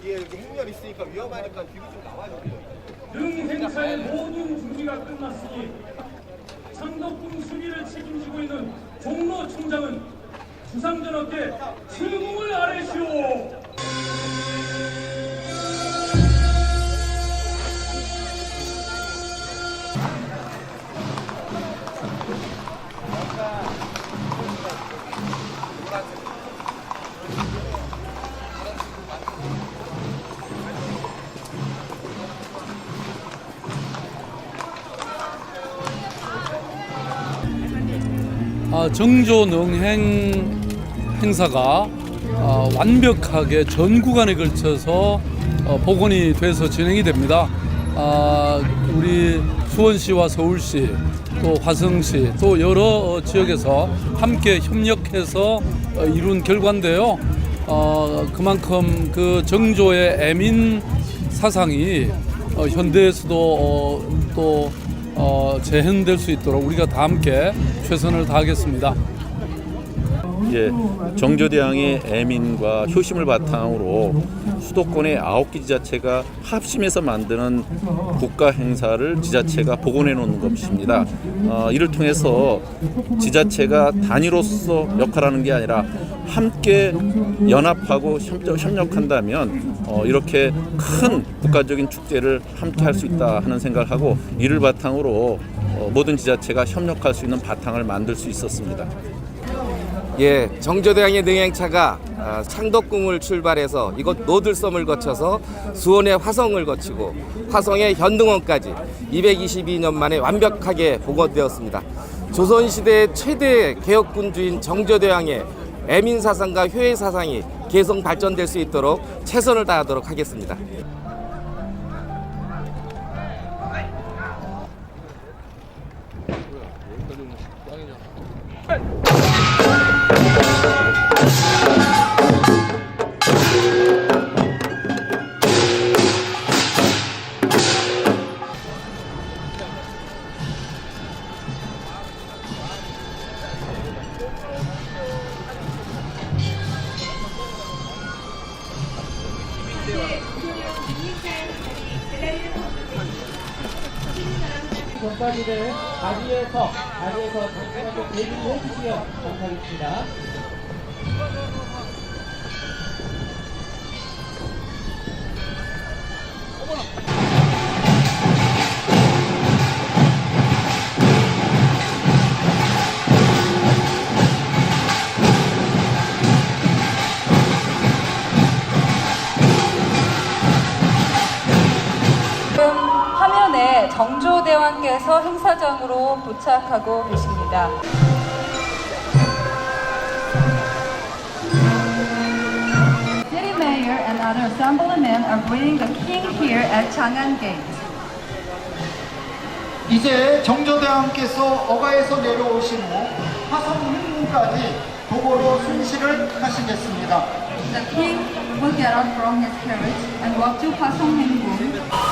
뒤에 이렇게 행렬 있으니까 위험하니까 뒤로 좀 나와요. 등 행사의 모든 준비가 끝났으니 창덕궁 수비를 책임지고 있는 종로 총장은 주상전업계 최고의 아, 정조 능행 행사가 아, 완벽하게 전 구간에 걸쳐서 어, 복원이 돼서 진행이 됩니다. 아, 우리 수원시와 서울시 또 화성시 또 여러 어, 지역에서 함께 협력해서 어, 이룬 결과인데요. 어, 그만큼 그 정조의 애민 사상이 어, 현대에서도 어, 또 어, 재현될 수 있도록 우리가 다 함께 최선을 다하겠습니다. 이제 정조대왕의 애민과 효심을 바탕으로 수도권의 아홉 개 지자체가 합심해서 만드는 국가 행사를 지자체가 복원해 놓는 것입니다. 어, 이를 통해서 지자체가 단위로서 역할하는 게 아니라 함께 연합하고 협- 협력한다면 어, 이렇게 큰 국가적인 축제를 함께 할 수 있다 하는 생각을 하고 이를 바탕으로 어, 모든 지자체가 협력할 수 있는 바탕을 만들 수 있었습니다. 예, 정조대왕의 능행차가 아, 창덕궁을 출발해서 이곳 노들섬을 거쳐서 수원의 화성을 거치고 화성의 현등원까지 222년 만에 완벽하게 복원되었습니다. 조선시대 최대 개혁군주인 정조대왕의 애민 사상과 효의 사상이 계속 발전될 수 있도록 최선을 다하도록 하겠습니다. 전까지는 자리에서 자리에서 잠시만요 대기를 해주시면 감사하겠습니다. 지금 정조대왕께서 행사장으로 도착하고 계십니다. City mayor and other assemblymen are bringing the king here at Chang'an Gate. 이제 정조대왕께서 어가에서 내려오신 후 화성 행궁까지 도보로 순시를 하시겠습니다. The king will get out from his carriage and walk to Hwasong Henggung.